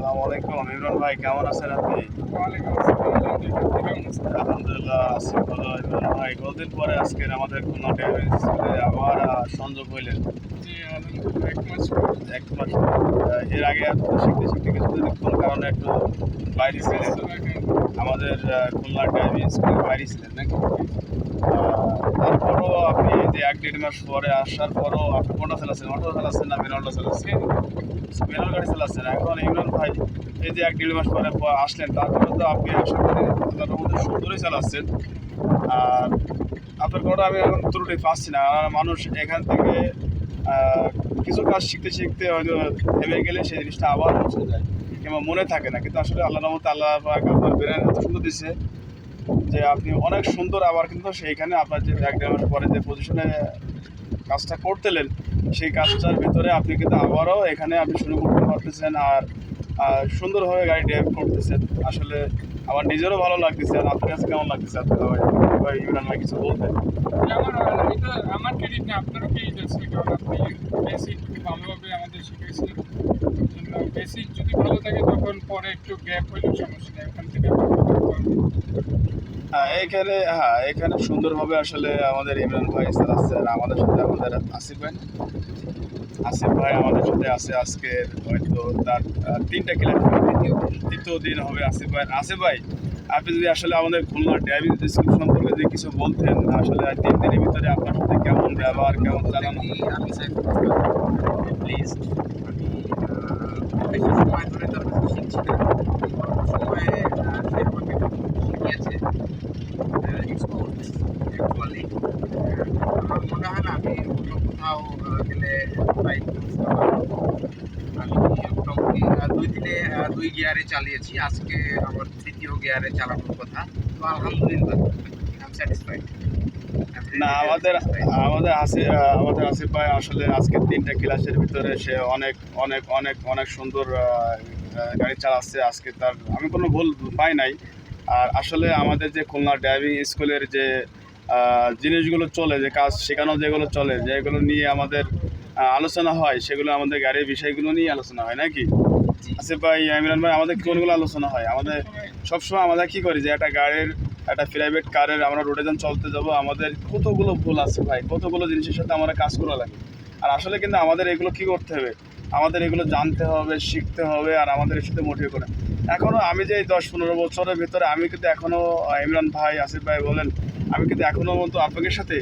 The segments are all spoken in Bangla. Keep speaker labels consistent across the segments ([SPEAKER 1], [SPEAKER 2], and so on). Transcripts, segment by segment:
[SPEAKER 1] আসসালামু আলাইকুম। ইমরান ভাই কেমন আছেন আপনি?
[SPEAKER 2] আলহামদুলিল্লাহ
[SPEAKER 1] আছি ভালো ইমরান ভাই। কতদিন পরে আজকের আমাদের খুলনা টেলিভিশনে আবার সংযোগ হইলেন?
[SPEAKER 2] এক মাস
[SPEAKER 1] এক মাস এর আগে শিখতে শিখতে কিছু কোনো কারণে একটু বাইরে ছিলেন? আমাদের খুলনা ড্রাইভিং স্কুলে বাইরে ছিলেন নাকি? তারপরও আপনি যে এক দেড় মাস পরে আসার পরও আপনি কোনটা চালাচ্ছেন? অটো চালাচ্ছেন না মেনলটা চালাচ্ছেন? মেনল গাড়ি চালাচ্ছেন। এখন ইমরান ভাই, এই যে এক দেড় মাস পরে আসলেন, তারপরে তো আপনি আশা করি মধ্যে সুন্দরই চালাচ্ছেন। আর আপনার কোনোটা আমি এখন ত্রুটি পাচ্ছি না। আর মানুষ এখান থেকে কিছু কাজ শিখতে শিখতে হয়তো থেমে গেলে সেই জিনিসটা আবার বসে যায়। কিংবা মনে থাকে না, কিন্তু আসলে আল্লাহ রহমতে আল্লাহ আপনার ব্রেন এত সুন্দর দিচ্ছে যে আপনি অনেক সুন্দর আবার কিন্তু সেইখানে আপনার যে এক দেড় মাস পরে যে পজিশনে কাজটা করতেলেন, সেই কাজটার ভিতরে আপনি কিন্তু আবারও এখানে আপনি শুরু করতে পারতেছেন আর সুন্দরভাবে গাড়ি ড্রাইভ করতেছেন। আসলে আমার নিজেরও ভালো লাগতেছে আর আপনার কাছে কেমন লাগতেছে? আপনার ভাই ইমরান ভাই কিছু বলতেন
[SPEAKER 2] আমার ক্রেডিট না, আপনারও ক্রেডিট আছে, কারণ আপনি ভালোভাবে আমাদের বেসিক যদি ভালো থাকে তখন পরে একটু গ্যাপ হইলেও সমস্যা নেই ওখান থেকে।
[SPEAKER 1] হ্যাঁ এখানে হ্যাঁ এখানে সুন্দরভাবে আসলে আমাদের ইমরান ভাই স্যার আসছেন আমাদের সাথে আমাদের আসিফ ভাই আসিফ ভাই আমাদের সাথে আছে আজকে হয়তো তার তিনটা ক্লাস তৃতীয় দিন হবে আসিফ ভাই। আসিফ ভাই আপনি যদি আসলে আমাদের খুলনা ড্রাইভিং স্কুল সম্পর্কে যদি কিছু বলতেন আসলে আর তিন দিনের ভিতরে আপনার সাথে কেমন ব্যবহার কেমন চালানো?
[SPEAKER 3] আমি আমি চাই প্লিজ আমি আহ, বেশি সময় ধরে তার কাছে শিখছি না অল্প সময়ে আহ, সে আমাকে শিখিয়েছে এক্সপোর্ট অ্যাকচুয়ালি আমার মনে হয় না আমি অন্য কোথাও গেলে বাইক আমি মোটামুটি দুই দিনে দুই গিয়ারে চালিয়েছি। আজকে আমার তৃতীয় গিয়ারে চালানোর কথা। তো আলহামদুলিল্লাহ আই স্যাটিসফাইড
[SPEAKER 1] না আমাদের আমাদের আসি আমাদের আসিফ ভাই আসলে আজকে তিনটা ক্লাসের ভিতরে সে অনেক অনেক অনেক অনেক সুন্দর গাড়ি চালাচ্ছে আজকে তার আমি কোনো ভুল পাই নাই। আর আসলে আমাদের যে খুলনা ড্রাইভিং স্কুলের যে জিনিসগুলো চলে যে কাজ শেখানো যেগুলো চলে যেগুলো নিয়ে আমাদের আলোচনা হয় সেগুলো আমাদের গাড়ির বিষয়গুলো নিয়ে আলোচনা হয় নাকি? আসিফ ভাই ইমরান ভাই আমাদের কোনগুলো আলোচনা হয়? আমাদের সবসময় আমরা কি করি যে একটা গাড়ির একটা প্রাইভেট কারের আমরা রোডে যখন চলতে যাব আমাদের কতগুলো ভুল আছে ভাই কতগুলো জিনিসের সাথে আমরা কাজ করা লাগে? আর আসলে কিন্তু আমাদের এগুলো কি করতে হবে? আমাদের এগুলো জানতে হবে শিখতে হবে আর আমাদের এর সাথে মোটিভ করে। এখনও আমি যে দশ পনেরো বছরের ভিতরে আমি কিন্তু এখনও ইমরান ভাই আসিফ ভাই বলেন আমি কিন্তু এখনও মতো আপনাদের সাথে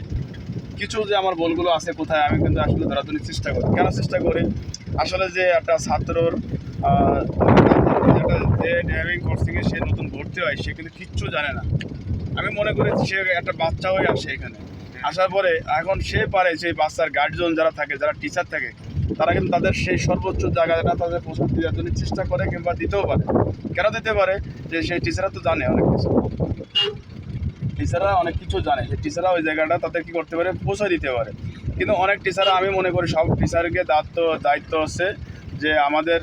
[SPEAKER 1] কিছু যে আমার বলগুলো আছে কোথায় আমি কিন্তু আসলে ধরাধরির চেষ্টা করি। কেন চেষ্টা করি? আসলে যে একটা ছাত্রর একটা যে ড্রাইভিং কোর্সিংয়ে সে নতুন ভর্তি হয় সে কিন্তু কিচ্ছু জানে না। আমি মনে করি সে একটা বাচ্চা হয়ে আসে এখানে। আসার পরে এখন সে পারে সেই বাচ্চার গার্জিয়ন যারা থাকে যারা টিচার থাকে তারা কিন্তু তাদের সেই সর্বোচ্চ জায়গাটা তাদের পৌঁছাতে দেওয়ার জন্য চেষ্টা করে কিংবা দিতেও পারে। কেন দিতে পারে? যে সেই টিচাররা তো জানে অনেক কিছু। টিচাররা অনেক কিছু জানে। যে টিচাররা ওই জায়গাটা তাদের কি করতে পারে? পৌঁছে দিতে পারে। কিন্তু অনেক টিচাররা আমি মনে করি সব টিচারকে দায়িত্ব দায়িত্ব হচ্ছে যে আমাদের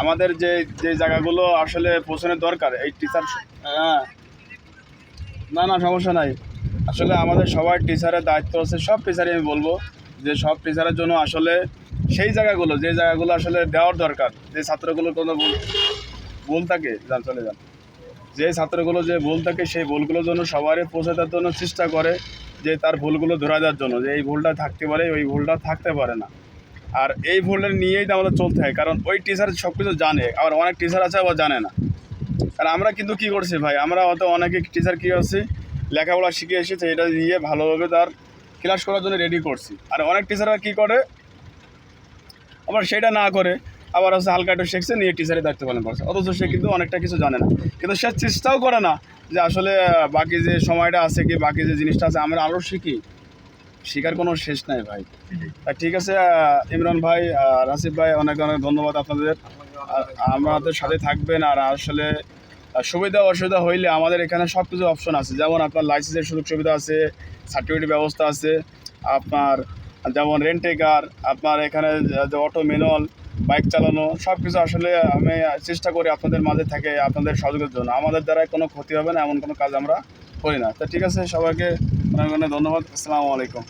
[SPEAKER 1] আমাদের যে যে জায়গাগুলো আসলে পৌঁছানোর দরকার, এই টিচার হ্যাঁ। না না, সমস্যা নাই। আসলে আমাদের সবার টিচারের দায়িত্ব আছে, সব টিচারই আমি বলব যে সব টিচারের জন্য আসলে সেই জায়গাগুলো, যে জায়গাগুলো আসলে দেওয়ার দরকার, যে ছাত্রগুলোর কোনো ভুল থাকে, যান, চলে যান। যে ছাত্রগুলো যে ভুল থাকে সেই ভুলগুলোর জন্য সবারই পৌঁছে দেওয়ার জন্য চেষ্টা করে যে তার ভুলগুলো ধরা দেওয়ার জন্য, যে এই ভুলটা থাকতে পারে, ওই ভুলটা থাকতে পারে না। আর এই ভুলটা নিয়েই তো আমাদের চলতে হয়, কারণ ওই টিচার সব কিছু জানে, আবার অনেক টিচার আছে আবার জানে না। আর আমরা কিন্তু কি করছি ভাই, আমরা হয়তো অনেকে টিচার কী করছি, লেখাপড়া শিখে এসেছে, এটা নিয়ে ভালোভাবে তার ক্লাস করার জন্য রেডি করছি। আর অনেক টিচাররা কী করে, আবার সেটা না করে আবার হচ্ছে হালকা একটু শিখছে, নিয়ে টিচারের দায়িত্ব পালন করছে। অথচ সে কিন্তু অনেকটা কিছু জানে না। কিন্তু সে চেষ্টাও করে না যে আসলে বাকি যে সময়টা আছে কি, বাকি যে জিনিসটা আছে, আমরা আরও শিখি। শেখার কোনো শেষ নাই ভাই। ঠিক আছে ইমরান ভাই আর আসিফ ভাই, অনেক অনেক ধন্যবাদ আপনাদের। আমাদের সাথে থাকবেন আর আসলে সুবিধা অসুবিধা হইলে আমাদের এখানে সব কিছু অপশন আছে। যেমন আপনার লাইসেন্সের সুযোগ সুবিধা আছে সার্টিফিকেট ব্যবস্থা আছে, আপনার যেমন রেন্টে কার আপনার এখানে অটো ম্যানুয়াল বাইক চালানো সব কিছু আসলে আমি চেষ্টা করি আপনাদের মাঝে থাকে আপনাদের সহযোগের জন্য। আমাদের দ্বারাই কোনো ক্ষতি হবে না, এমন কোনো কাজ আমরা করি না। তা ঠিক আছে, সবাইকে অনেক অনেক ধন্যবাদ। আসসালামু আলাইকুম।